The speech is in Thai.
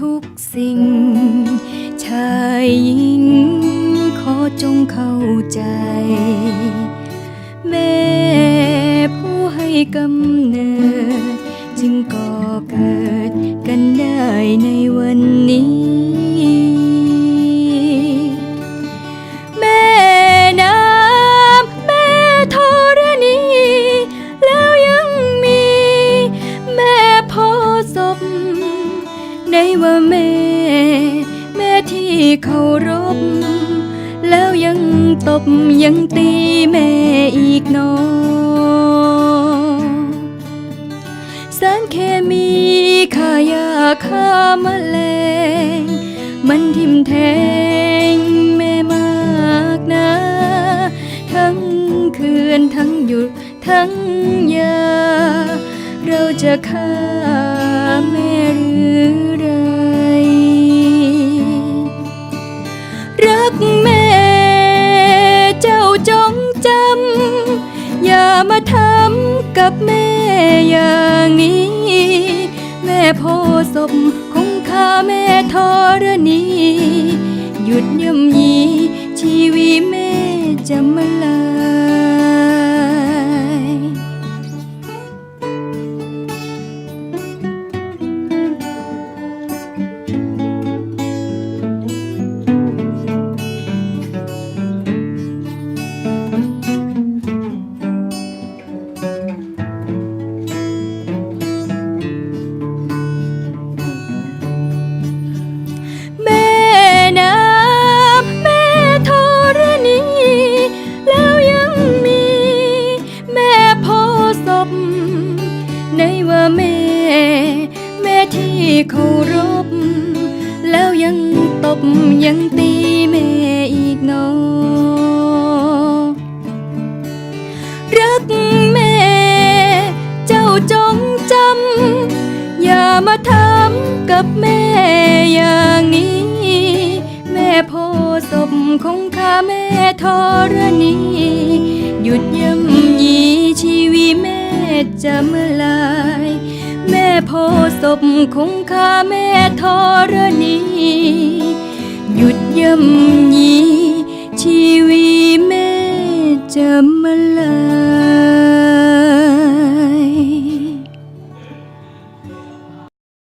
ทุกสิ่ง ชายหญิงขอจงเข้าใจ แม่ผู้ให้กำเนิด จึงก่อเกิดกันได้ในวันนี้ ในว่าแม่ แม่ที่เคารพ แล้วยังตบยังตีแม่อีกนอสารเคมีฆ่ายาฆ่าแมลง มันทิมแทงแม่มากนะ ทั้งคืนทั้งหยุดทั้งยา เราจะฆ่าแม่ กับแม่อย่างนี้ แม่โพศพคงฆ่าแม่ทรณี หยุดย่ำยีชีวิตแม่จะมาลา ในว่าแม่ แม่ที่เคารพ แล้วยังตบยังตีแม่อีกนอรักแม่ เจ้าจงจำ อย่ามาทำกับแม่อย่างนี้ แม่โพศพคงฆ่าแม่ธรณี หยุดย้ำ ม่จะเมื่อลายแม่โพศพคงคาแม่ธรณี หยุดย่ำยีชีวิตแม่จะม